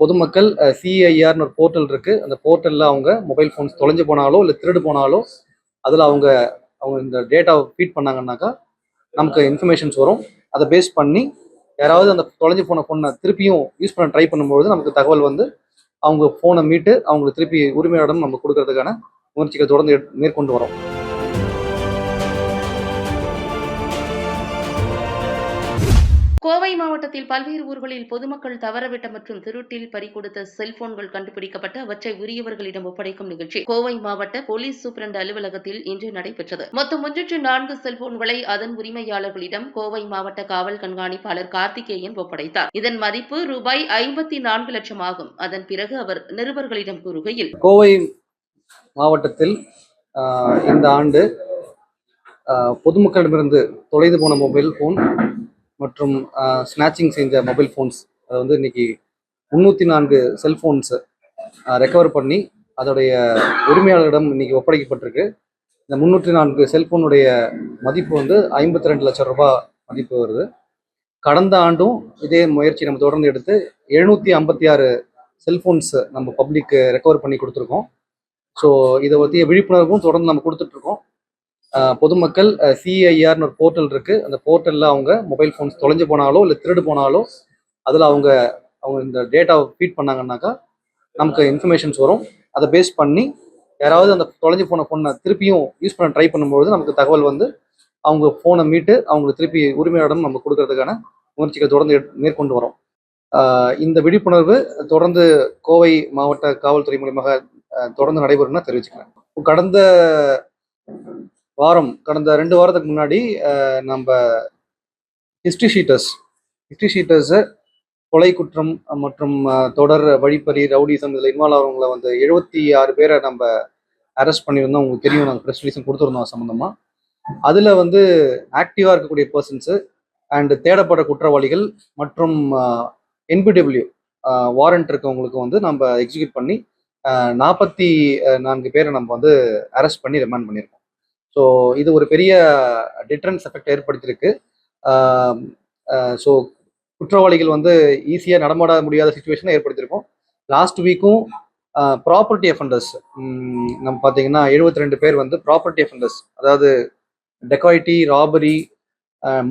பொதுமக்கள் சிஐஆர்னு ஒரு போர்ட்டல் இருக்குது அந்த போர்ட்டலில் அவங்க மொபைல் ஃபோன்ஸ் தொலைஞ்சு போனாலோ இல்லை திருடு போனாலோ அதில் அவங்க அவங்க இந்த டேட்டாவை ஃபீட் பண்ணாங்கன்னாக்கா நமக்கு இன்ஃபர்மேஷன்ஸ் வரும். அதை பேஸ் பண்ணி யாராவது அந்த தொலைஞ்சு போன ஃபோனை திருப்பியும் யூஸ் பண்ண ட்ரை பண்ணும்போது நமக்கு தகவல் வந்து அவங்க ஃபோனை மீட்டு அவங்களுக்கு திருப்பி உரிமையாளரும் நம்ம கொடுக்கறதுக்கான முயற்சிகள் தொடர்ந்து மேற்கொண்டு வரோம். கோவை மாவட்டத்தில் பல்வேறு ஊர்களில் பொதுமக்கள் தவறவிட்ட மற்றும் திருட்டில் பறிகொடுத்த செல்போன்கள் கண்டுபிடிக்கப்பட்டு அவற்றை உரியவர்களிடம் ஒப்படைக்கும் நிகழ்ச்சி. கோவை மாவட்ட போலீஸ் சூப்பரண்ட் அலுவலகத்தில் இன்று நடைபெற்றது. மொத்தம் முன்னூற்று நான்கு செல்போன்களை அதன் உரிமையாளர்களிடம் கோவை மாவட்ட காவல் கண்காணிப்பாளர் கார்த்திகேயன் ஒப்படைத்தார். இதன் மதிப்பு ரூபாய் ஐம்பத்தி நான்கு லட்சம் ஆகும். அதன் பிறகு அவர் நிருபர்களிடம் கூறுகையில் கோவை மாவட்டத்தில் இந்த ஆண்டு பொதுமக்களிடமிருந்து தொலைந்து போன மொபைல் போன் மற்றும் ஸ்நாச்சிங் செஞ்ச மொபைல் ஃபோன்ஸ் அது வந்து இன்னைக்கு முந்நூற்றி நான்கு செல்ஃபோன்ஸு ரெக்கவர் பண்ணி அதோடைய உரிமையாளரிடம் இன்னைக்கு ஒப்படைக்கப்பட்டிருக்கு. இந்த முந்நூற்றி நான்கு செல்ஃபோனுடைய மதிப்பு வந்து ஐம்பத்தி ரெண்டு லட்சம் ரூபாய் மதிப்பு வருது. கடந்த ஆண்டும் இதே முயற்சி நம்ம தொடர்ந்து எடுத்து எழுநூற்றி ஐம்பத்தி ஆறு செல்ஃபோன்ஸ் நம்ம பப்ளிக்கு ரெக்கவர் பண்ணி கொடுத்துருக்கோம். ஸோ இதை பற்றிய விழிப்புணர்வும் தொடர்ந்து நம்ம கொடுத்துட்ருக்கோம் பொதுமக்கள் சிஐஆர்னு ஒரு போர்ட்டல் இருக்கு. அந்த போர்ட்டலில் அவங்க மொபைல் ஃபோன்ஸ் தொலைஞ்சு போனாலோ இல்லை திருடு போனாலோ அதில் அவங்க அவங்க இந்த டேட்டாவை ஃபீட் பண்ணாங்கன்னாக்கா நமக்கு இன்ஃபர்மேஷன்ஸ் வரும். அதை பேஸ் பண்ணி யாராவது அந்த தொலைஞ்சு போன ஃபோனை திருப்பியும் யூஸ் பண்ண ட்ரை பண்ணும்போது நமக்கு தகவல் வந்து அவங்க ஃபோனை மீட்டு அவங்களுக்கு திருப்பி உரிமையாளரிடம் நம்ம கொடுக்கறதுக்கான முயற்சிகள் தொடர்ந்து மேற்கொண்டு வரோம். இந்த விழிப்புணர்வு தொடர்ந்து கோவை மாவட்ட காவல்துறை மூலியமாக தொடர்ந்து நடைபெறும்னா தெரிவிச்சுக்கிறேன். கடந்த வாரம் கடந்த ரெண்டு வாரத்துக்கு முன்னாடி நம்ம ஹிஸ்ட்ரி ஷீட்டர்ஸ் ஹிஸ்ட்ரி ஷீட்டர்ஸை கொலை குற்றம் மற்றும் தொடர் வழிப்பறி ரவுடிசம் இதில் இன்வால்வ் ஆகிறவங்கள வந்து எழுபத்தி ஆறு பேரை நம்ம அரெஸ்ட் பண்ணியிருந்தோம். உங்களுக்கு தெரியும் நாங்கள் ப்ரெஸ் ரிலீஸும் கொடுத்துருந்தோம் சம்மந்தமாக அதில் வந்து ஆக்டிவாக இருக்கக்கூடிய பர்சன்ஸு அண்டு தேடப்பட குற்றவாளிகள் மற்றும் என்பிடபிள்யூ வாரண்ட் இருக்கவங்களுக்கு வந்து நம்ம எக்ஸிக்யூட் பண்ணி நாற்பத்தி நான்கு பேரை நம்ம வந்து அரெஸ்ட் பண்ணி ரிமாண்ட் பண்ணியிருக்கோம். ஸோ இது ஒரு பெரிய டிட்ரன்ஸ் எஃபெக்ட் ஏற்படுத்தியிருக்கு. ஸோ குற்றவாளிகள் வந்து ஈஸியாக நடமாட முடியாத சுச்சுவேஷனை ஏற்படுத்தியிருக்கோம். லாஸ்ட் வீக்கும் ப்ராப்பர்ட்டி அஃபண்டர்ஸ் நம்ம பார்த்தீங்கன்னா 72 ரெண்டு பேர் வந்து ப்ராப்பர்ட்டி அஃபண்டர்ஸ் அதாவது dacoity robbery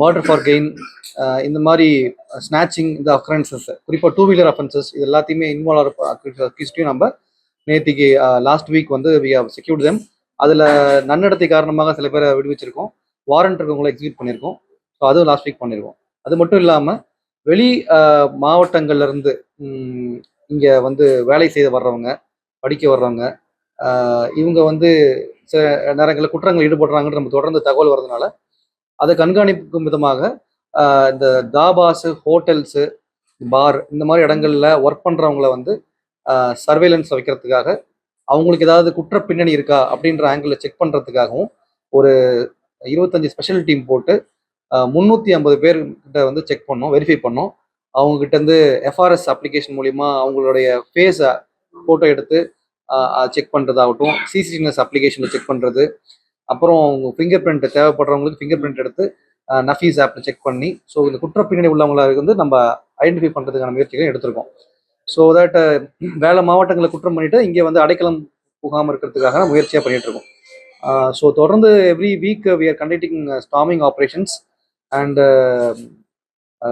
murder for gain இந்த மாதிரி ஸ்நாச்சிங் இந்த அஃபரன்சஸ் குறிப்பாக டூ வீலர் அஃபென்சஸ் இது எல்லாத்தையுமே இன்வால்வ் அக்யூஸ்டையும் நம்ம நேத்திக்கு லாஸ்ட் வீக் வந்து வி ஹவ் செக்யூர்ட் தெம் அதில் நன்னடத்தை காரணமாக சில பேரை விடுவிச்சிருக்கோம். வாரண்ட் இருக்கவங்கள எக்ஸிக்யூட் பண்ணியிருக்கோம் ஸோ அதுவும் லாஸ்ட் வீக் பண்ணியிருக்கோம் அது மட்டும் இல்லாமல் வெளி மாவட்டங்கள்லேருந்து இங்கே வந்து வேலை செய்து வர்றவங்க படிக்க வர்றவங்க இவங்க வந்து சில நேரங்களில் குற்றங்கள் ஈடுபடுறாங்கன்னு நம்ம தொடர்ந்து தகவல் வர்றதுனால அதை கண்காணிக்கும் விதமாக இந்த தாபாஸு ஹோட்டல்ஸு பார் இந்த மாதிரி இடங்கள்ல ஒர்க் பண்ணுறவங்கள வந்து சர்வேலன்ஸ் வைக்கிறதுக்காக அவங்களுக்கு ஏதாவது குற்ற பின்னணி இருக்கா அப்படின்ற ஆங்கிளில் செக் பண்ணுறதுக்காகவும் ஒரு இருபத்தஞ்சி ஸ்பெஷல் டீம் போட்டு முந்நூற்றி ஐம்பது பேர்கிட்ட வந்து செக் பண்ணோம் வெரிஃபை பண்ணோம். அவங்க இருந்து எஃப்ஆர்எஸ் அப்ளிகேஷன் மூலிமா அவங்களுடைய ஃபேஸை ஃபோட்டோ எடுத்து செக் பண்ணுறதாகட்டும் சிசிடிஎன்எஸ் அப்ளிகேஷனில் செக் பண்ணுறது அப்புறம் அவங்க ஃபிங்கர் பிரிண்ட் தேவைப்படுறவங்களுக்கு ஃபிங்கர் பிரிண்ட் எடுத்து நஃபீஸ் ஆப்பில் செக் பண்ணி ஸோ இந்த குற்ற பின்னணி உள்ளவங்களை வந்து நம்ம ஐடென்டிஃபை பண்ணுறதுக்கான முயற்சிகளை எடுத்திருக்கோம். ஸோ தட் uh, வேலை மாவட்டங்களை குற்றம் பண்ணிட்டு இங்கே வந்து அடைக்கலம் புகாமல் இருக்கிறதுக்காக முயற்சியாக பண்ணிட்டு இருக்கோம். ஸோ தொடர்ந்து every week we are conducting storming operations and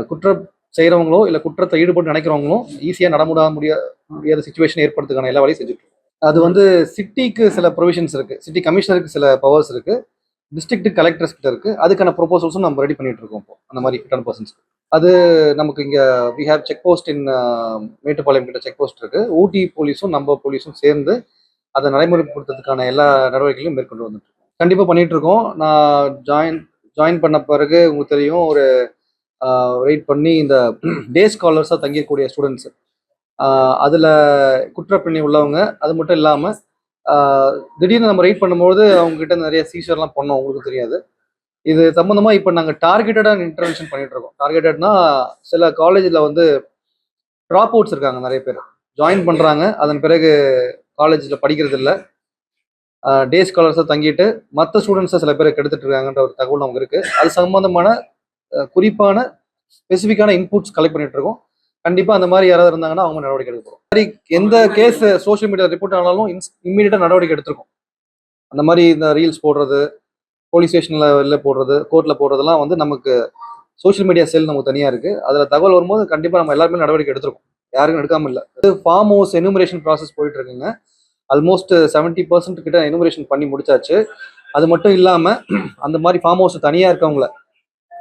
குற்றம் செய்கிறவங்களோ இல்லை குற்றத்தை ஈடுபட்டு நினைக்கிறவங்களோ ஈஸியாக நடமுடா முடியா முடியாத சுச்சுவேஷன் ஏற்படுறதுக்கான எல்லா வேலையும் செஞ்சுட்டு அது வந்து சிட்டிக்கு சில ப்ரொவிஷன்ஸ் இருக்குது சிட்டி கமிஷனருக்கு சில பவர்ஸ் இருக்குது டிஸ்ட்ரிக்ட் கலெக்டர்ஸ் கிட்ட இருக்குது அதுக்கான ப்ரொபோசல்ஸும் நம்ம ரெடி பண்ணிட்டு இருக்கோம் இப்போ. அந்த மாதிரி டென் பர்சன்ஸ் அது நமக்கு இங்க we have check post in Mettupalayam கிட்ட செக் போஸ்ட் இருக்கு. ஊட்டி போலீஸும் நம்ம போலீஸும் சேர்ந்து அதை நடைமுறைப்படுத்துறதுக்கான எல்லா நடவடிக்கைகளையும் மேற்கொண்டு வந்துட்டு கண்டிப்பாக பண்ணிட்டு இருக்கோம் நான் ஜாயின் ஜாயின் பண்ண பிறகு உங்களுக்கு தெரியும் ஒரு வெயிட் பண்ணி இந்த டே ஸ்காலர்ஸாக தங்கியிருக்கக்கூடிய ஸ்டூடெண்ட்ஸ் அதில் குற்றப்பிணி உள்ளவங்க அது மட்டும் இல்லாமல் திடீர்னு நம்ம ரைட் பண்ணும்போது அவங்ககிட்ட நிறைய சீசர்லாம் பண்ணோம் உங்களுக்கு தெரியாது. இது சம்மந்தமாக இப்போ நாங்கள் டார்கெட்டடாக இன்டர்வென்ஷன் பண்ணிட்டு இருக்கோம் டார்கெட்டட்னா சில காலேஜில் வந்து ட்ராப் அவுட்ஸ் இருக்காங்க நிறைய பேர். ஜாயின் பண்ணுறாங்க அதன் பிறகு காலேஜில் படிக்கிறது இல்லை. டே ஸ்காலர்ஸாக தங்கிட்டு மற்ற ஸ்டூடெண்ட்ஸை சில பேர் கெடுத்துட்டு இருக்காங்கன்ற ஒரு தகவல் நமக்கு இருக்கு. அது சம்பந்தமான அஹ், குறிப்பான ஸ்பெசிஃபிக்கான இன்புட்ஸ் கலெக்ட் பண்ணிட்டு இருக்கோம். கண்டிப்பா அந்த மாதிரி யாராவது இருந்தாங்கன்னா அவங்க நடவடிக்கை எடுக்க போறோம். சரி எந்த கேஸ் சோஷியல் மீடியா ரிப்போர்ட் ஆனாலும் இம்மீடியட்டா நடவடிக்கை எடுத்திருக்கோம். அந்த மாதிரி இந்த ரீல்ஸ் போடுறது போலீஸ் ஸ்டேஷன்ல வெளில போடுறது கோர்ட்ல போடுறதெல்லாம் வந்து நமக்கு சோஷியல் மீடியா செல் நமக்கு தனியா இருக்கு. அதுல தகவல் வரும்போது கண்டிப்பா நம்ம எல்லாருமே நடவடிக்கை எடுத்திருக்கோம். யாருக்கும் எடுக்காம இல்லை. ஃபார்ம் ஹவுஸ் எனுமரேஷன் ப்ராசஸ் போயிட்டு இருக்குங்க. ஆல்மோஸ்ட் செவன்ட்டி பர்சன்ட் கிட்ட எனுமரேஷன் பண்ணி முடிச்சாச்சு. அது மட்டும் இல்லாம அந்த மாதிரி ஃபார்ம் ஹவுஸ் தனியா இருக்கவங்கள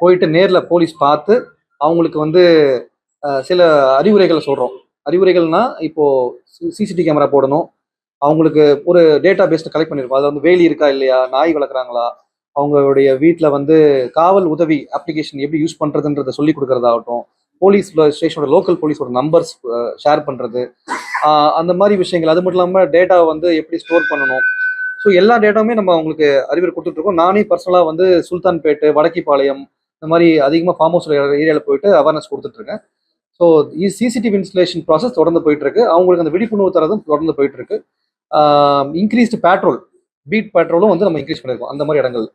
போயிட்டு நேரில் போலீஸ் பார்த்து அவங்களுக்கு வந்து சில அறிவுரைகளை சொல்கிறோம் அறிவுரைகள்னா இப்போது சிசிடிவி கேமரா போடணும். அவங்களுக்கு ஒரு டேட்டா பேஸ்ட் கலெக்ட் பண்ணிருக்கோம். அது வந்து வேலி இருக்கா இல்லையா? நாய் வளர்க்குறாங்களா? அவங்களுடைய வீட்டில் வந்து காவல் உதவி அப்ளிகேஷன் எப்படி யூஸ் பண்ணுறதுன்றதை சொல்லி கொடுக்கறதாகட்டும் போலீஸ் ஸ்டேஷனோட லோக்கல் போலீஸோட நம்பர்ஸ் ஷேர் பண்ணுறது அந்த மாதிரி விஷயங்கள். அது மட்டும் இல்லாமல் டேட்டாவை வந்து எப்படி ஸ்டோர் பண்ணணும். ஸோ எல்லா டேட்டாவுமே நம்ம அவங்களுக்கு அறிவுரை கொடுத்துட்ருக்கோம் நானே பர்சனலாக வந்து சுல்தான்பேட்டு வடக்கிப்பாளையம் இந்த மாதிரி அதிகமாக ஃபார்ம் ஹவுஸ் ஏரியாவில் போயிட்டு அவேர்னஸ் கொடுத்துட்ருக்கேன் ஸோ சிசிடிவி இன்ஸ்டலேஷன் ப்ராசஸ் தொடர்ந்து போயிட்டுருக்கு அவங்களுக்கு அந்த விழிப்புணர்வு தரதும் தொடர்ந்து போயிட்டுருக்கு இன்க்ரீஸ்டு பேட்ரோல் பீட் பேட்ரோலும் வந்து நம்ம இன்க்ரீஸ் பண்ணியிருக்கோம் அந்த மாதிரி இடங்கள்